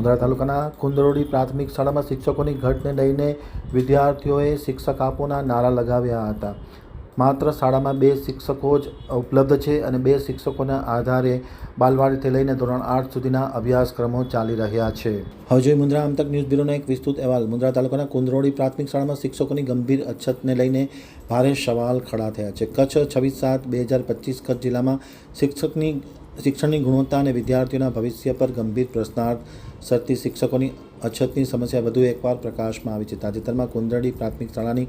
મુંદ્રા તાલુકાના કુંદરોડી પ્રાથમિક શાળામાં શિક્ષકોની ઘટને લઈને વિદ્યાર્થીઓએ શિક્ષક આપોના નારા લગાવ્યા હતા. માત્ર શાળામાં બે શિક્ષકો જ ઉપલબ્ધ છે અને બે શિક્ષકોના આધારે બાલવાડીથી લઈને ધોરણ આઠ સુધીના અભ્યાસક્રમો ચાલી રહ્યા છે. હવે જોઈએ મુંદ્રા આમતક ન્યૂઝ બ્યુરોનો એક વિસ્તૃત અહેવાલ. મુંદ્રા તાલુકાના કુંદરોડી પ્રાથમિક શાળામાં શિક્ષકોની ગંભીર અછતને લઈને ભારે સવાલ ખડા થયા છે. કચ્છ છવ્વીસ સાત બે હજાર પચીસ કચ્છ જિલ્લામાં શિક્ષકની શિક્ષણની ગુણવત્તા અને વિદ્યાર્થીઓના ભવિષ્ય પર ગંભીર પ્રશ્નાર્થ સરતી શિક્ષકોની અછતની સમસ્યા વધુ એકવાર પ્રકાશમાં આવી છે. તાજેતરમાં કુંદરડી પ્રાથમિક શાળાની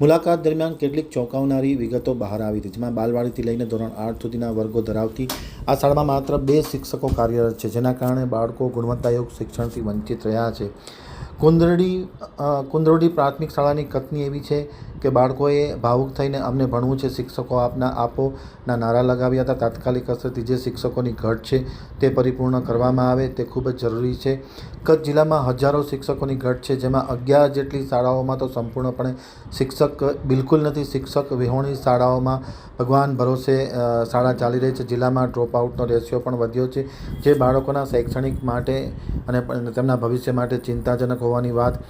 મુલાકાત દરમિયાન કેટલીક ચોંકાવનારી વિગતો બહાર આવી હતી, જેમાં બાલવાડીથી લઈને ધોરણ આઠ સુધીના વર્ગો ધરાવતી આ શાળામાં માત્ર બે શિક્ષકો કાર્યરત છે, જેના કારણે બાળકો ગુણવત્તાયુક્ત શિક્ષણથી વંચિત રહ્યા છે. કુંદરડી કુંદરડી પ્રાથમિક શાળાની કથની એવી છે કે બાળકોએ ભાવુક થઈને અમને ભણવું છે, શિક્ષકો આપના આપો ના નારા લગાવ્યા હતા. તાત્કાલિક અસરથી જે શિક્ષકોની ઘટ છે તે પરિપૂર્ણ કરવામાં આવે તે ખૂબ જ જરૂરી છે. કચ્છ જિલ્લામાં હજારો શિક્ષકોની ઘટ છે, જેમાં અગિયાર જેટલી શાળાઓમાં તો સંપૂર્ણપણે શિક્ષક બિલકુલ નથી. શિક્ષક વિહોણી શાળાઓમાં ભગવાન ભરોસે શાળા ચાલી રહી છે. જિલ્લામાં ડ્રોપ આઉટનો રેશિયો પણ વધ્યો છે, જે બાળકોના શૈક્ષણિક માટે અને તેમના ભવિષ્ય માટે ચિંતાજનક હોવાની વાત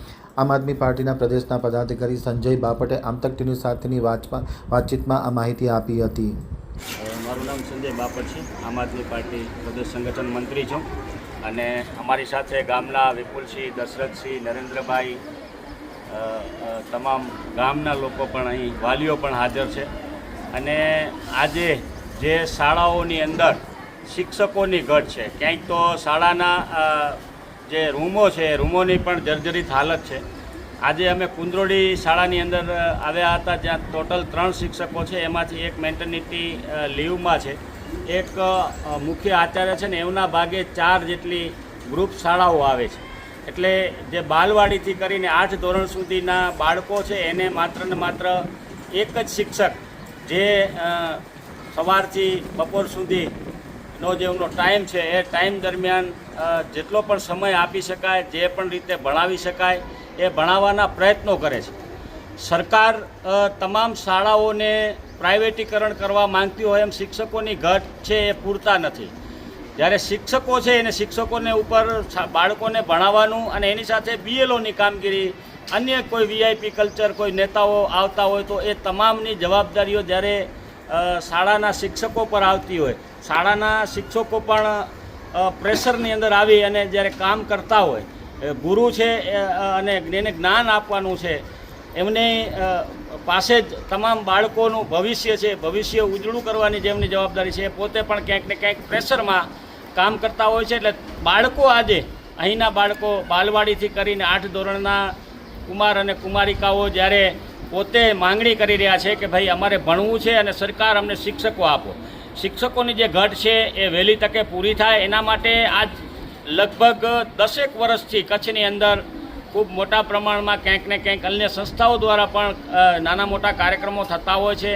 આમ આદમી પાર્ટીના પ્રદેશના પદાધિકારી સંજય બાપટે આમતક ટીવી સાથેની વાતચીતમાં આ માહિતી આપી હતી. મારું નામ સંજય બાપટ છે. આમ આદમી પાર્ટી પ્રદેશ સંગઠન મંત્રી છું. અને અમારી સાથે ગામના વિપુલસિંહ, દશરથસિંહ, નરેન્દ્રભાઈ તમામ ગામના લોકો પણ અહીં, વાલીઓ પણ હાજર છે. અને આજે જે શાળાઓની અંદર શિક્ષકોની ઘટ છે ક્યાંક તો શાળાના જે રૂમો છે, રૂમોની પણ જર્જરિત હાલત છે. આજે અમે કુંદરોડી શાળાની અંદર આવ્યા હતા જ્યાં ટોટલ ત્રણ શિક્ષકો છે, એમાંથી એક મેન્ટર્નિટી લીવમાં છે. એક મુખ્ય આચાર્ય છે ને એમના ભાગે ચાર જેટલી ગ્રુપ શાળાઓ આવે છે. એટલે જે બાલવાડીથી કરીને આઠ ધોરણ સુધીના બાળકો છે, એને માત્ર ને માત્ર એક જ શિક્ષક જે સવારથી બપોર સુધીનો જે એમનો ટાઈમ છે, એ ટાઈમ દરમિયાન જેટલો પણ સમય આપી શકાય, જે પણ રીતે ભણાવી શકાય, એ ભણાવવાના પ્રયત્નો કરે છે. સરકાર તમામ શાળાઓને પ્રાઇવેટીકરણ કરવા માંગતી હોય એમ શિક્ષકોની ઘટ છે એ પૂરતા નથી. જ્યારે શિક્ષકો છે, એને શિક્ષકોને ઉપર બાળકોને ભણાવવાનું અને એની સાથે બીએલઓની કામગીરી, અન્ય કોઈ વીઆઈપી કલ્ચર કોઈ નેતાઓ આવતા હોય તો એ તમામની જવાબદારીઓ જ્યારે શાળાના શિક્ષકો પર આવતી હોય. શાળાના શિક્ષકો પણ પ્રેશરની અંદર આવી અને જ્યારે કામ કરતા હોય. ગુરુ છે અને એને જ્ઞાન આપવાનું છે. એમની પાસે જ તમામ બાળકોનું ભવિષ્ય છે. ભવિષ્ય ઉજળું કરવાની જેમની જવાબદારી છે. પોતે પણ ક્યાંક ને ક્યાંક પ્રેશરમાં કામ કરતા હોય છે. એટલે બાળકો આજે, અહીંના બાળકો બાલવાડીથી કરીને આઠ ધોરણના કુમાર અને કુમારિકાઓ જ્યારે પોતે માંગણી કરી રહ્યા છે કે ભાઈ અમારે ભણવું છે અને સરકાર અમને શિક્ષકો આપો. શિક્ષકોની જે ઘટ છે એ વહેલી તકે પૂરી થાય. એના માટે આજ લગભગ દસેક વર્ષથી કચ્છની અંદર ખૂબ મોટા પ્રમાણમાં ક્યાંક ને ક્યાંક અન્ય સંસ્થાઓ દ્વારા પણ નાના મોટા કાર્યક્રમો થતા હોય છે.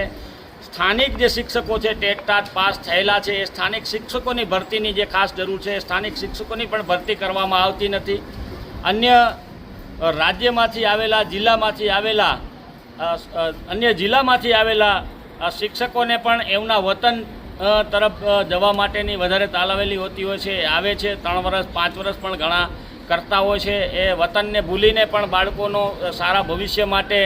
સ્થાનિક જે શિક્ષકો છે ટેટ ટાટ પાસ થયેલા છે. એ સ્થાનિક શિક્ષકોની ભરતીની જે ખાસ જરૂર છે સ્થાનિક શિક્ષકોની પણ ભરતી કરવામાં આવતી નથી. અન્ય રાજ્યમાંથી આવેલા, જિલ્લામાંથી આવેલા અન્ય જિલ્લામાંથી આવેલા શિક્ષકોને પણ એમના વતન તરફ જવા માટેની વધારે તાલાવેલી હોતી હોય છે, આવે છે, ત્રણ વર્ષ પાંચ વર્ષ પણ ઘણા કરતા હોય છે. એ વતનને ભૂલીને પણ બાળકોનો સારા ભવિષ્ય માટે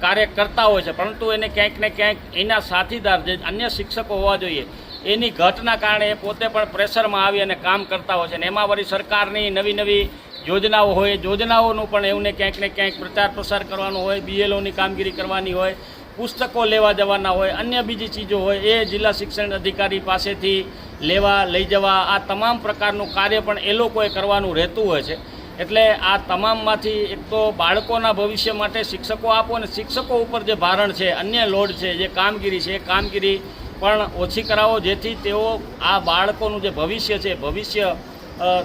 કાર્ય કરતા હોય છે. પરંતુ એને ક્યાંક ને ક્યાંક એના સાથીદાર, જે અન્ય શિક્ષકો હોવા જોઈએ, એની ઘટના કારણે પોતે પણ પ્રેશરમાં આવી અને કામ કરતા હોય છે. અને એમાં વળી સરકારની નવી નવી યોજનાઓ હોય, યોજનાઓનો પણ એમને ક્યાંક ને ક્યાંક પ્રચાર પ્રસાર કરવાનો હોય બીએલઓની કામગીરી કરવાની હોય, પુસ્તકો લેવા જવાના હોય, અન્ય બીજી ચીજો હોય, એ જિલ્લા શિક્ષણ અધિકારી પાસેથી લેવા, લઈ જવા, આ તમામ પ્રકારનું કાર્ય પણ એ લોકોએ કરવાનું રહેતું હોય છે. એટલે આ તમામમાંથી એક તો બાળકોના ભવિષ્ય માટે શિક્ષકો આપો અને શિક્ષકો ઉપર જે ભારણ છે, અન્ય લોડ છે, જે કામગીરી છે, એ કામગીરી પણ ઓછી કરાવો, જેથી તેઓ આ બાળકોનું જે ભવિષ્ય છે, ભવિષ્ય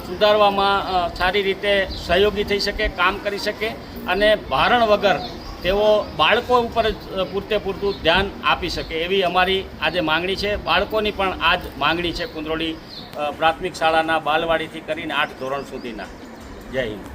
સુધારવામાં સારી રીતે સહયોગી થઈ શકે, કામ કરી શકે અને ભારણ વગર તેઓ બાળકો ઉપર જ પૂરતે પૂરતું ધ્યાન આપી શકે એવી અમારી આજે માંગણી છે. બાળકોની પણ આ જ માંગણી છે કુંદરોળી પ્રાથમિક શાળાના બાલવાડીથી કરીને આઠ ધોરણ સુધીના. જય હિન્દ.